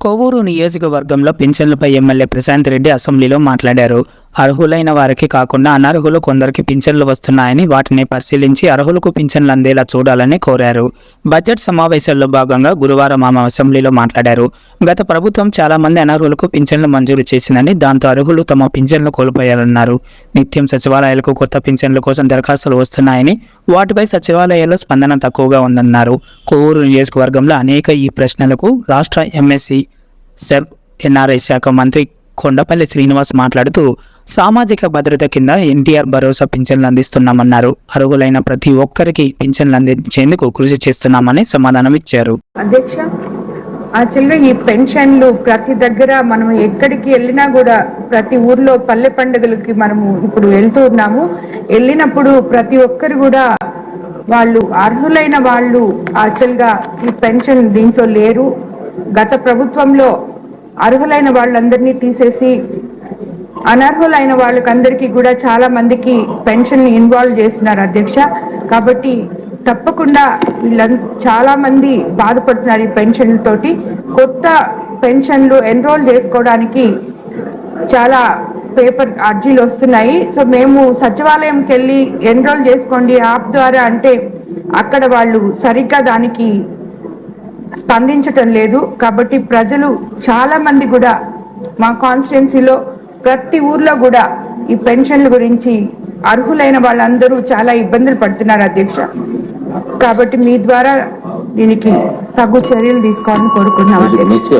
కొవ్వూరు నియోజకవర్గంలో పింఛన్లపై ఎమ్మెల్యే ప్రశాంత్ రెడ్డి అసెంబ్లీలో మాట్లాడారు. అర్హులైన వారికి కాకుండా అనర్హులు కొందరికి పింఛన్లు వస్తున్నాయని వాటిని పరిశీలించి అర్హులకు పింఛన్లు అందేలా చూడాలని కోరారు. బడ్జెట్ సమావేశాల్లో భాగంగా గురువారం ఆమె అసెంబ్లీలో మాట్లాడారు. గత ప్రభుత్వం చాలా మంది అనర్హులకు పింఛన్లు మంజూరు చేసిందని దాంతో అర్హులు తమ పింఛన్లు కోల్పోయారన్నారు. నిత్యం సచివాలయాలకు కొత్త పింఛన్ల కోసం దరఖాస్తులు వస్తున్నాయని వాటిపై సచివాలయాల్లో స్పందన తక్కువగా ఉందన్నారు. కొవ్వూరు నియోజకవర్గంలో అనేక ఈ ప్రశ్నలకు రాష్ట్ర ఎంఎస్సి సెబ్ ఎన్ఆర్ఐ శాఖ మంత్రి కొండపల్లి శ్రీనివాస్ మాట్లాడుతూ సామాజిక భద్రత కింద ఎన్టీఆర్ భరోసా పింఛన్లు అందిస్తున్నామన్నారు. అర్హులైన ప్రతి ఒక్కరికి పింఛన్లు అందించేందుకు కృషి చేస్తున్నామని సమాధానం ఇచ్చారు. అధ్యక్ష యాక్చువల్గా ఈ పెన్షన్లు ప్రతి దగ్గర మనం ఎక్కడికి వెళ్ళినా కూడా ప్రతి ఊర్లో పల్లె పండుగలకి మనము ఇప్పుడు వెళ్తూ ఉన్నాము. వెళ్ళినప్పుడు ప్రతి ఒక్కరు కూడా వాళ్ళు అర్హులైన వాళ్ళు యాక్చువల్గా ఈ పెన్షన్ దీంట్లో లేరు. గత ప్రభుత్వంలో అర్హులైన వాళ్ళందరినీ తీసేసి అనర్హులైన వాళ్ళకందరికీ కూడా చాలా మందికి పెన్షన్ ఇన్వాల్వ్ చేస్తున్నారు అధ్యక్ష. కాబట్టి తప్పకుండా వీళ్ళం చాలా మంది బాధపడుతున్నారు ఈ పెన్షన్లతోటి కొత్త పెన్షన్లు ఎన్రోల్ చేసుకోవడానికి చాలా పేపర్ అర్జీలు వస్తున్నాయి. సో మేము సచివాలయంకి వెళ్ళి ఎన్రోల్ చేసుకోండి యాప్ ద్వారా అంటే అక్కడ వాళ్ళు సరిగ్గా దానికి స్పందించటం లేదు. కాబట్టి ప్రజలు చాలా మంది కూడా మా కాన్స్టిట్యున్సీలో ప్రతి ఊర్లో కూడా ఈ పెన్షన్ల గురించి అర్హులైన వాళ్ళందరూ చాలా ఇబ్బందులు పడుతున్నారు అధ్యక్ష. కాబట్టి మీ ద్వారా దీనికి తగు చర్యలు తీసుకోవాలని కోరుకున్నాం అధ్యక్ష.